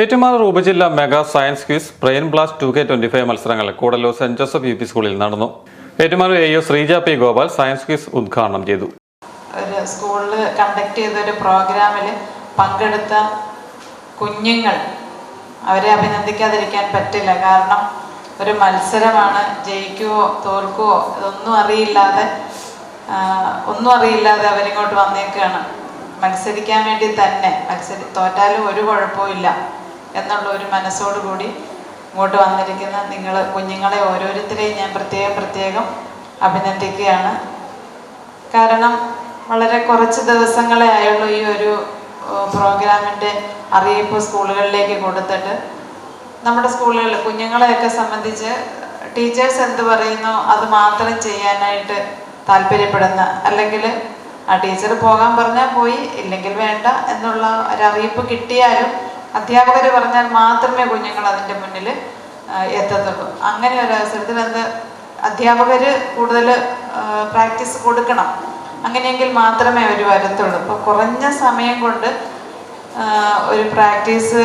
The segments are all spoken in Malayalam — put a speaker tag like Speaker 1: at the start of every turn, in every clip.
Speaker 1: ഏറ്റുമാനൂർ ഉപജില്ല mega science quiz brain blast two K twenty five മത്സരങ്ങൾ Koodalloor saint Joseph U P സ്കൂളിൽ നടന്നു. Ettumanoor A U Sreeja P Gopal science quiz ഉദ്ഘാടനം ചെയ്തു.
Speaker 2: ഒരു സ്കൂളിൽ കണ്ടക്ട് ചെയ്ത ഒരു പ്രോഗ്രാമിൽ പങ്കെടുത്ത കുഞ്ഞുങ്ങൾ അവരെ അഭിനന്ദിക്കാതിരിക്കാൻ പറ്റില്ല. കാരണം ഒരു മത്സരമാണ് ജയിക്കുവോ തോൽക്കുവോ ഇതൊന്നും അറിയില്ലാതെ ഒന്നും അറിയില്ലാതെ അവരിങ്ങോട്ട് വന്നേക്കാണ്. മത്സരിക്കാൻ വേണ്ടി തന്നെ. മത്സരി തോറ്റാലും ഒരു കുഴപ്പമില്ല എന്നുള്ള ഒരു മനസ്സോടുകൂടി ഇങ്ങോട്ട് വന്നിരിക്കുന്ന നിങ്ങൾ കുഞ്ഞുങ്ങളെ ഓരോരുത്തരെയും ഞാൻ പ്രത്യേകം പ്രത്യേകം അഭിനന്ദിക്കുകയാണ്. കാരണം വളരെ കുറച്ച് ദിവസങ്ങളെ ആയുള്ളൂ ഈ ഒരു പ്രോഗ്രാമിന്റെ അറിയിപ്പ് സ്കൂളുകളിലേക്ക് കൊടുത്തിട്ട്. നമ്മുടെ സ്കൂളുകളിൽ കുഞ്ഞുങ്ങളെയൊക്കെ സംബന്ധിച്ച് ടീച്ചേഴ്സ് എന്ത് പറയുന്നോ അത് മാത്രം ചെയ്യാനായിട്ട് താല്പര്യപ്പെടുന്ന അല്ലെങ്കിൽ ആ ടീച്ചർ പോകാൻ പറഞ്ഞാൽ പോയി ഇല്ലെങ്കിൽ വേണ്ട എന്നുള്ള ഒരു അറിയിപ്പ് കിട്ടിയാലും അധ്യാപകർ പറഞ്ഞാൽ മാത്രമേ കുഞ്ഞുങ്ങൾ അതിന്റെ മുന്നിൽ എത്തത്തുള്ളൂ. അങ്ങനെ ഒരു അവസരത്തിൽ അത് അധ്യാപകർ കൂടുതൽ പ്രാക്ടീസ് കൊടുക്കണം. അങ്ങനെയെങ്കിൽ മാത്രമേ അവർ വരത്തുള്ളൂ. അപ്പോൾ കുറഞ്ഞ സമയം കൊണ്ട് ഒരു പ്രാക്ടീസ്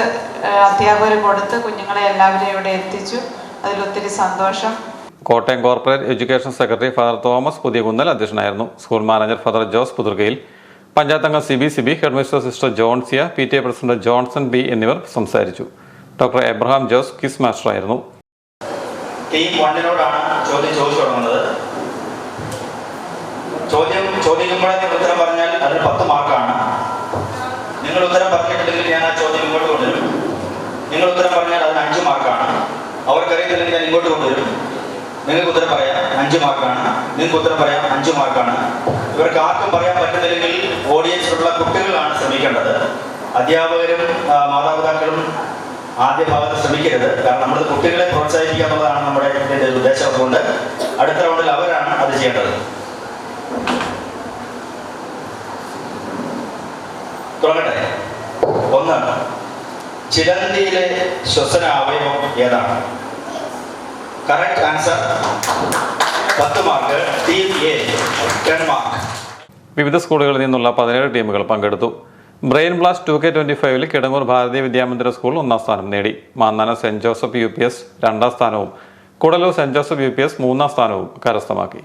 Speaker 2: അധ്യാപകർ കൊടുത്ത് കുഞ്ഞുങ്ങളെ എല്ലാവരെയും ഇവിടെ എത്തിച്ചു. അതിലൊത്തിരി സന്തോഷം.
Speaker 1: Kottayam corporate education secretary father Thomas Puthiyakunnel അധ്യക്ഷനായിരുന്നു. School manager father Jose Puthurkayil panchayat അംഗം C B C B headmistress sister Johnsia P T A president Johnson B എന്നിവർ സംസാരിച്ചു. ഡോക്ടർ എബ്രഹാം ജോസ് കിസ്
Speaker 3: ടീം വണ്ണിനോടാണ് ചോദ്യം ചോദ്യം പറഞ്ഞാൽ മാർക്കാണ്. നിങ്ങൾ ഉത്തരം പറഞ്ഞിട്ടില്ലെങ്കിൽ ഞാൻ ആ ചോദ്യം ഇങ്ങോട്ട് കൊണ്ടുവരും. നിങ്ങൾ ഉത്തരം പറഞ്ഞാൽ മാർക്കാണ്. അവർക്കറിയത്തില്ലെങ്കിൽ ഞാൻ ഇങ്ങോട്ട് കൊണ്ടുവരും. നിങ്ങൾക്ക് ഉത്തരം പറയാം. അഞ്ച് മാർക്കാണ്. നിങ്ങൾക്ക് ഉത്തരം പറയാം. അഞ്ച് മാർക്കാണ്. ഇവർക്ക് ആർക്കും പറയാൻ പറ്റുന്നില്ലെങ്കിൽ ഓഡിയൻസിലുള്ള കുട്ടികളാണ് ശ്രമിക്കേണ്ടത്. അധ്യാപകരും മാതാപിതാക്കളും ആദ്യ ഭാഗത്ത് ശ്രമിക്കരുത്. കാരണം നമ്മൾ കുട്ടികളെ പ്രോത്സാഹിപ്പിക്കുക എന്നുള്ളതാണ് നമ്മുടെ ഇതിന്റെ ഒരു ഉദ്ദേശം അതുകൊണ്ട് അടുത്ത റൗണ്ടിൽ അവരാണ് അത് ചെയ്യേണ്ടത്. തുടങ്ങട്ടെ. ഒന്ന് ചിലന്തിയിലെ ശ്വസന അവയവം ഏതാണ്? കറക്റ്റ് ആൻസർ പത്ത് മാർക്ക് ടെൻ മാർക്ക്
Speaker 1: വിവിധ സ്കൂളുകളിൽ നിന്നുള്ള പതിനേഴ് ടീമുകൾ പങ്കെടുത്തു. Brain blast two K twenty ഫൈവിൽ കിടങ്ങൂർ ഭാരതീയ വിദ്യാമന്ദിര സ്കൂൾ ഒന്നാം സ്ഥാനം നേടി. Mannana saint Joseph U P S രണ്ടാം സ്ഥാനവും Kudaloor saint Joseph U P S മൂന്നാം സ്ഥാനവും കരസ്ഥമാക്കി.